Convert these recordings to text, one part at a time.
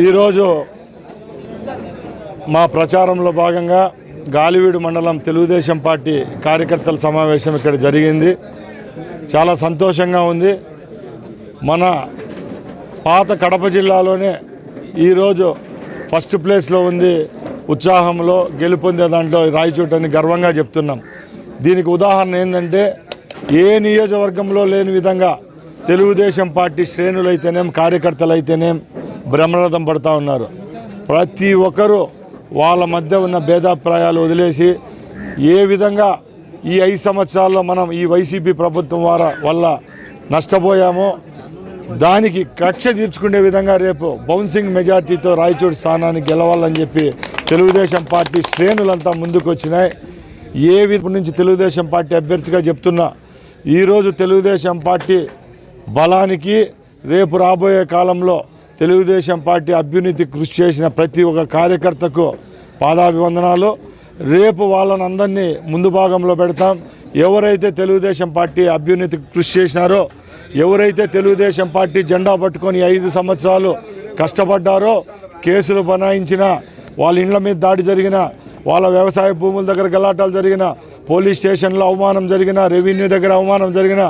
ఈరోజు మా ప్రచారంలో భాగంగా గాలివీడు మండలం తెలుగుదేశం పార్టీ కార్యకర్తల సమావేశం ఇక్కడ జరిగింది. చాలా సంతోషంగా ఉంది. మన పాత కడప జిల్లాలోనే ఈరోజు ఫస్ట్ ప్లేస్లో ఉంది ఉత్సాహంలో గెలుపొందే దాంట్లో రాయచోటి అని గర్వంగా చెప్తున్నాం. దీనికి ఉదాహరణ ఏంటంటే ఏ నియోజకవర్గంలో లేని విధంగా తెలుగుదేశం పార్టీ శ్రేణులైతేనేం కార్యకర్తలైతేనేం బ్రహ్మరథం పడుతూ ఉన్నారు. ప్రతి ఒక్కరూ వాళ్ళ మధ్య ఉన్న భేదాభిప్రాయాలు వదిలేసి ఏ విధంగా ఈ ఐదు సంవత్సరాల్లో మనం ఈ వైసీపీ ప్రభుత్వం వార వల్ల నష్టపోయామో దానికి కక్ష తీర్చుకునే విధంగా రేపు బౌన్సింగ్ మెజార్టీతో రాయచోటి స్థానాన్ని గెలవాలని చెప్పి తెలుగుదేశం పార్టీ శ్రేణులంతా ముందుకు వచ్చినాయి ఏ విధం నుంచి తెలుగుదేశం పార్టీ అభ్యర్థిగా చెప్తున్నా ఈరోజు తెలుగుదేశం పార్టీ బలానికి రేపు రాబోయే కాలంలో తెలుగుదేశం పార్టీ అభ్యున్నతి కృషి చేసిన ప్రతి ఒక్క కార్యకర్తకు పాదాభివందనాలు. రేపు వాళ్ళని అందరినీ ముందు భాగంలో పెడతాం. ఎవరైతే తెలుగుదేశం పార్టీ అభ్యున్నతికి కృషి చేసినారో ఎవరైతే తెలుగుదేశం పార్టీ జెండా పట్టుకొని ఐదు సంవత్సరాలు కష్టపడ్డారో కేసులు బనాయించిన వాళ్ళ ఇండ్ల మీద దాడి జరిగిన వాళ్ళ వ్యవసాయ భూముల దగ్గర గలాటాలు జరిగిన పోలీస్ స్టేషన్లో అవమానం జరిగిన రెవెన్యూ దగ్గర అవమానం జరిగిన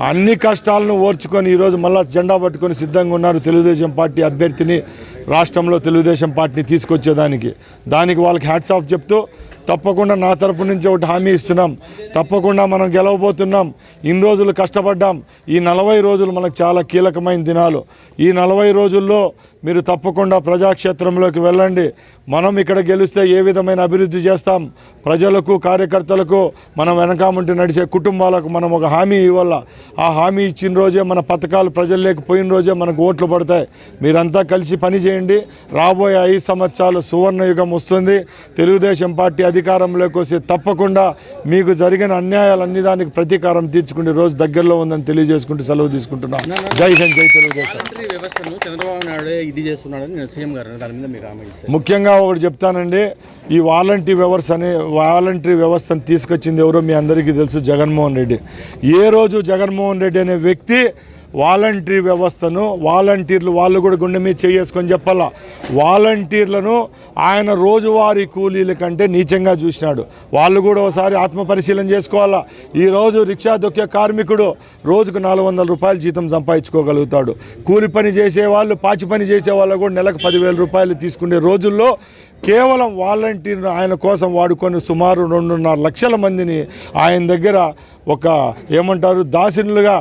అన్ని కష్టాలను ఓర్చుకొని ఈరోజు మళ్ళా జెండా పట్టుకొని సిద్ధంగా ఉన్నారు తెలుగుదేశం పార్టీ అభ్యర్థిని రాష్ట్రంలో తెలుగుదేశం పార్టీని తీసుకొచ్చేదానికి. దానికి వాళ్ళకి హ్యాట్స్ ఆఫ్ చెప్తూ తప్పకుండా నా తరపు నుంచి ఒకటి హామీ ఇస్తున్నాం. తప్పకుండా మనం గెలవబోతున్నాం. ఇన్ని రోజులు కష్టపడ్డాం. ఈ నలభై రోజులు మనకు చాలా కీలకమైన దినాలు. ఈ నలభై రోజుల్లో మీరు తప్పకుండా ప్రజాక్షేత్రంలోకి వెళ్ళండి. మనం ఇక్కడ గెలిస్తే ఏ విధమైన అభివృద్ధి చేస్తాం? ప్రజలకు కార్యకర్తలకు మనం వెనకామంటే నడిచే కుటుంబాలకు మనం ఒక హామీ ఇవ్వాల? ఆ హామీ ఇచ్చిన రోజే మన పథకాలు ప్రజల్లోకి పోయిన రోజే మనకు ఓట్లు పడతాయి. మీరంతా కలిసి పని చేయండి. రాబోయే ఐదు సంవత్సరాలు సువర్ణయుగం వస్తుంది. తెలుగుదేశం పార్టీ అధికారంలోకి వస్తే తప్పకుండా మీకు జరిగిన అన్యాయాలన్నీ దానికి ప్రతీకారం తీర్చుకునే రోజు దగ్గరలో ఉందని తెలియజేసుకుంటూ సెలవు తీసుకుంటున్నాం. జై హింద్ జై తెలుగుదేశం. ముఖ్యంగా ఒకటి చెప్తానండి ఈ వాలంటరీ వ్యవస్థ అనే వాలంటరీ వ్యవస్థను తీసుకొచ్చింది ఎవరో మీ అందరికీ తెలుసు జగన్మోహన్ రెడ్డి. ఏ రోజు జగన్మోహన్ రెడ్డి అనే వ్యక్తి వాలంటరీ వ్యవస్థను వాలంటీర్లు వాళ్ళు కూడా గుండె మీద చేసుకొని చెప్పాలా. వాలంటీర్లను ఆయన రోజువారీ కూలీల కంటే నీచంగా చూసినాడు. వాళ్ళు కూడా ఒకసారి ఆత్మపరిశీలన చేసుకోవాలా. ఈరోజు రిక్షా దొక్కే కార్మికుడు రోజుకు నాలుగు వందల రూపాయలు జీతం సంపాదించుకోగలుగుతాడు. కూలి పని చేసే వాళ్ళు పాచి పని చేసే వాళ్ళు కూడా నెలకు పదివేల రూపాయలు తీసుకునే రోజుల్లో కేవలం వాలంటీర్ను ఆయన కోసం వాడుకొని సుమారు రెండున్నర లక్షల మందిని ఆయన దగ్గర ఒక ఏమంటారు దాసినులుగా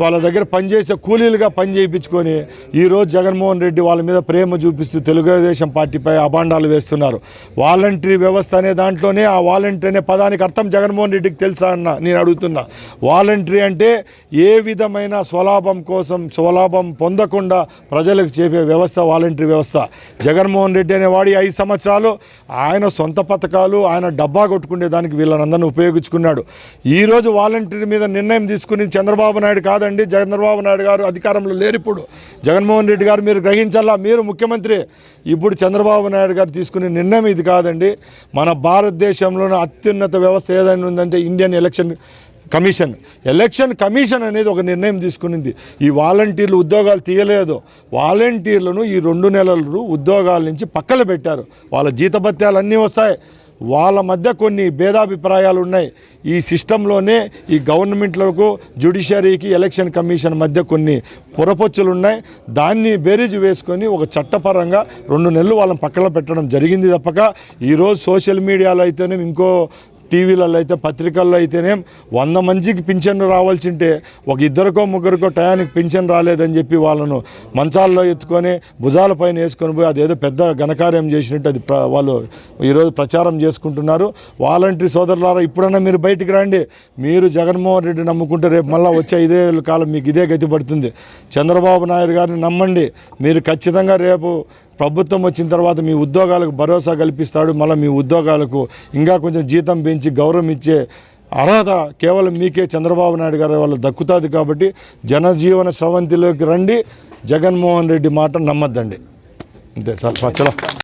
వాళ్ళ దగ్గర పనిచేసే కూలీలుగా పని చేయించుకొని ఈరోజు జగన్మోహన్ రెడ్డి వాళ్ళ మీద ప్రేమ చూపిస్తూ తెలుగుదేశం పార్టీపై అభాండాలు వేస్తున్నారు. వాలంటరీ వ్యవస్థ అనే దాంట్లోనే ఆ వాలంటరీ అనే పదానికి అర్థం జగన్మోహన్ రెడ్డికి తెలుసా అన్న నేను అడుగుతున్నా. వాలంటరీ అంటే ఏ విధమైన స్వలాభం కోసం స్వలాభం పొందకుండా ప్రజలకు చేపే వ్యవస్థ వాలంటరీ వ్యవస్థ. జగన్మోహన్ రెడ్డి అనేవాడి ఐదు సంవత్సరాలు ఆయన సొంత పథకాలు ఆయన డబ్బా కొట్టుకునే దానికి వీళ్ళనందరినీ ఉపయోగించుకున్నాడు. ఈరోజు వాలంటీర్ మీద నిర్ణయం తీసుకుని చంద్రబాబు నాయుడు కాదండి చంద్రబాబు నాయుడు గారు అధికారంలో లేరు ఇప్పుడు. జగన్మోహన్ రెడ్డి గారు మీరు గ్రహించాలా? మీరు ముఖ్యమంత్రి. ఇప్పుడు చంద్రబాబు నాయుడు గారు తీసుకునే నిర్ణయం ఇది కాదండి. మన భారతదేశంలోని అత్యున్నత వ్యవస్థ ఏదైనా ఉందంటే Indian election commission. Election commission అనేది ఒక నిర్ణయం తీసుకునింది. ఈ వాలంటీర్లు ఉద్యోగాలు తీయలేదు. వాలంటీర్లను ఈ రెండు నెలలు ఉద్యోగాల నుంచి పక్కన పెట్టారు. వాళ్ళ జీతభత్యాలు అన్నీ వస్తాయి. వాళ్ళ మధ్య కొన్ని భేదాభిప్రాయాలు ఉన్నాయి. ఈ సిస్టంలోనే ఈ గవర్నమెంట్లకు జ్యుడిషియరీకి ఎలక్షన్ కమిషన్ మధ్య కొన్ని పొరపొచ్చులు ఉన్నాయి. దాన్ని బేరీజు వేసుకొని ఒక చట్టపరంగా రెండు నెలలు వాళ్ళని పక్కన పెట్టడం జరిగింది తప్పక. ఈరోజు సోషల్ మీడియాలో అయితేనే ఇంకో టీవీలలో అయితే పత్రికల్లో అయితేనే వంద మందికి పింఛన్ రావాల్సింటే ఒక ఇద్దరికో ముగ్గురికో టయానికి పింఛన్ రాలేదని చెప్పి వాళ్ళను మంచాల్లో ఎత్తుకొని భుజాల పైన వేసుకొని పోయి అదేదో పెద్ద ఘనకార్యం చేసినట్టు అది ప్ర- వాళ్ళు ఈరోజు ప్రచారం చేసుకుంటున్నారు. వాలంటరీ సోదరులారా ఇప్పుడన్నా మీరు బయటికి రండి. మీరు జగన్మోహన్ రెడ్డి నమ్ముకుంటే రేపు మళ్ళీ వచ్చే ఇదే కాలం మీకు ఇదే గతి పడుతుంది చంద్రబాబు నాయుడు గారిని నమ్మండి. మీరు ఖచ్చితంగా రేపు ప్రభుత్వం వచ్చిన తర్వాత మీ ఉద్యోగాలకు భరోసా కల్పిస్తాడు మళ్ళీ మీ ఉద్యోగాలకు ఇంకా కొంచెం జీతం పెంచి గౌరవం ఇచ్చే అర్హత కేవలం మీకే చంద్రబాబు నాయుడు గారి వల్ల దక్కుతుంది కాబట్టి జనజీవన స్రవంతిలోకి రండి. జగన్మోహన్ రెడ్డి మాట నమ్మద్దండి. అంతే చాలా చలో